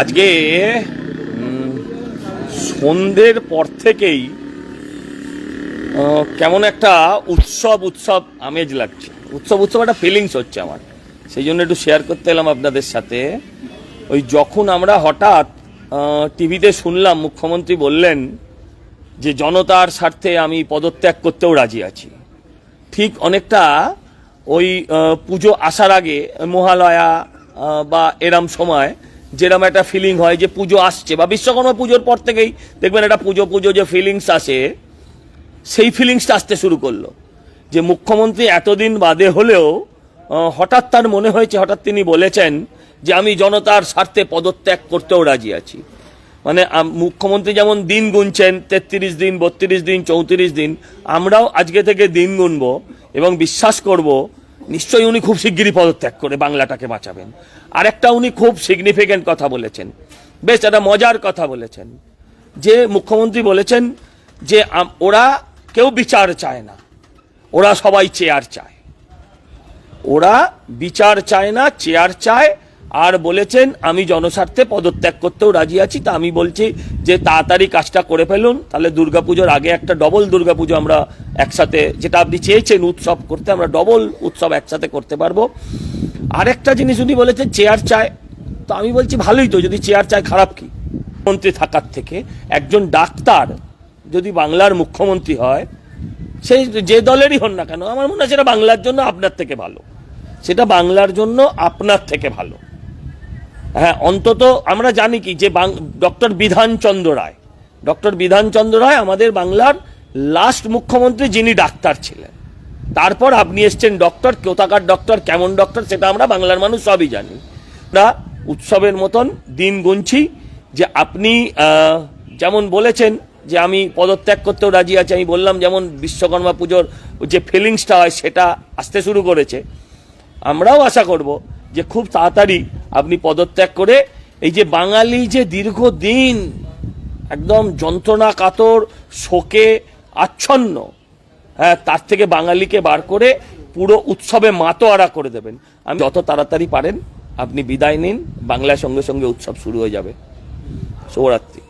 আজকে সন্ধ্যের পর থেকেই কেমন একটা উৎসব উৎসব আমেজ লাগছে। উৎসব উৎসব একটা ফিলিংস হচ্ছে আমার। সেই জন্য একটু শেয়ার করতে এলাম আপনাদের সাথে। ওই যখন আমরা হঠাৎ টিভিতে শুনলাম, মুখ্যমন্ত্রী বললেন যে জনতার স্বার্থে আমি পদত্যাগ করতেও রাজি আছি। ঠিক অনেকটা ওই পুজো আসার আগে মহালয়া বা এরম সময় যেরম একটা ফিলিং হয় যে পুজো আসছে বা বিশ্বকর্মা পুজোর পর থেকেই দেখবেন একটা পুজো পুজো যে ফিলিংস আসে, সেই ফিলিংসটা আসতে শুরু করল। যে মুখ্যমন্ত্রী এতদিন বাদে হলেও হঠাৎ তার মনে হয়েছে, হঠাৎ তিনি বলেছেন যে আমি জনতার স্বার্থে পদত্যাগ করতেও রাজি আছি। মানে মুখ্যমন্ত্রী যেমন দিন গুনছেন, তেত্রিশ দিন, বত্রিশ দিন, চৌত্রিশ দিন, আমরাও আজকে থেকে দিন গুনব এবং বিশ্বাস করব নিশ্চয়ই উনি খুব শিগগিরই পদত্যাগ করে বাংলাটাকে বাঁচাবেন। আর একটা উনি খুব সিগনিফিক্যান্ট কথা বলেছেন। বেশ, একটা মজার কথা বলেছেন। যে মুখ্যমন্ত্রী বলেছেন যে ওরা কেউ বিচার চায় না। ওরা সবাই চেয়ার চায়। ওরা বিচার চায় না চেয়ার চায় আর বলেছেন, আমি জনস্বার্থে পদত্যাগ করতেও রাজি আছি, তা আমি বলছি যে তাড়াতাড়ি কাজটা করে ফেলুন। তাহলে দুর্গাপুজোর আগে একটা ডবল দুর্গাপুজো আমরা একসাথে, যেটা আপনি চেয়েছেন উৎসব করতে, আমরা ডবল উৎসব একসাথে করতে পারব। আরেকটা জিনিস উনি বলেছেন, চেয়ার চায়। তো আমি বলছি, ভালোই তো, যদি চেয়ার চায়, খারাপ কি? মন্ত্রী থাকার থেকে একজন ডাক্তার যদি বাংলার মুখ্যমন্ত্রী হয়, সেই যে দলেরই হন না কেন, আমার মনে হয় সেটা বাংলার জন্য আপনার থেকে ভালো। সেটা বাংলার জন্য আপনার থেকে ভালো। হ্যাঁ অন্তত আমরা জানি কি যে ডক্টর বিধানচন্দ্র রায়। ডক্টর বিধানচন্দ্র রায় আমাদের বাংলার লাস্ট মুখ্যমন্ত্রী যিনি ডাক্তার ছিলেন। তারপর আপনি এসছেন ডক্টর, কোথাকার ডক্টর, কেমন ডক্টর, সেটা আমরা বাংলার মানুষ সবই জানি। আমরা উৎসবের মতন দিন গুনছি যে আপনি যেমন বলেছেন যে আমি পদত্যাগ করতেও রাজি আছি, আমি বললাম যেমন বিশ্বকর্মা পুজোর যে ফিলিংসটা হয় সেটা আসতে শুরু করেছে। আমরাও আশা করব যে খুব তাড়াতাড়ি আপনি পদত্যাগ করে এই যে বাঙালি যে দীর্ঘদিন একদম যন্ত্রণা, কাতর, শোকে আচ্ছন্ন হ্যাঁ তার থেকে বাঙালিকে বার করে পুরো উৎসবে মাতোয়ারা করে দেবেন। আমি যত তাড়াতাড়ি পারেন, আপনি বিদায় নিন, বাংলার সঙ্গে সঙ্গে উৎসব শুরু হয়ে যাবে। শুভরাত্রি।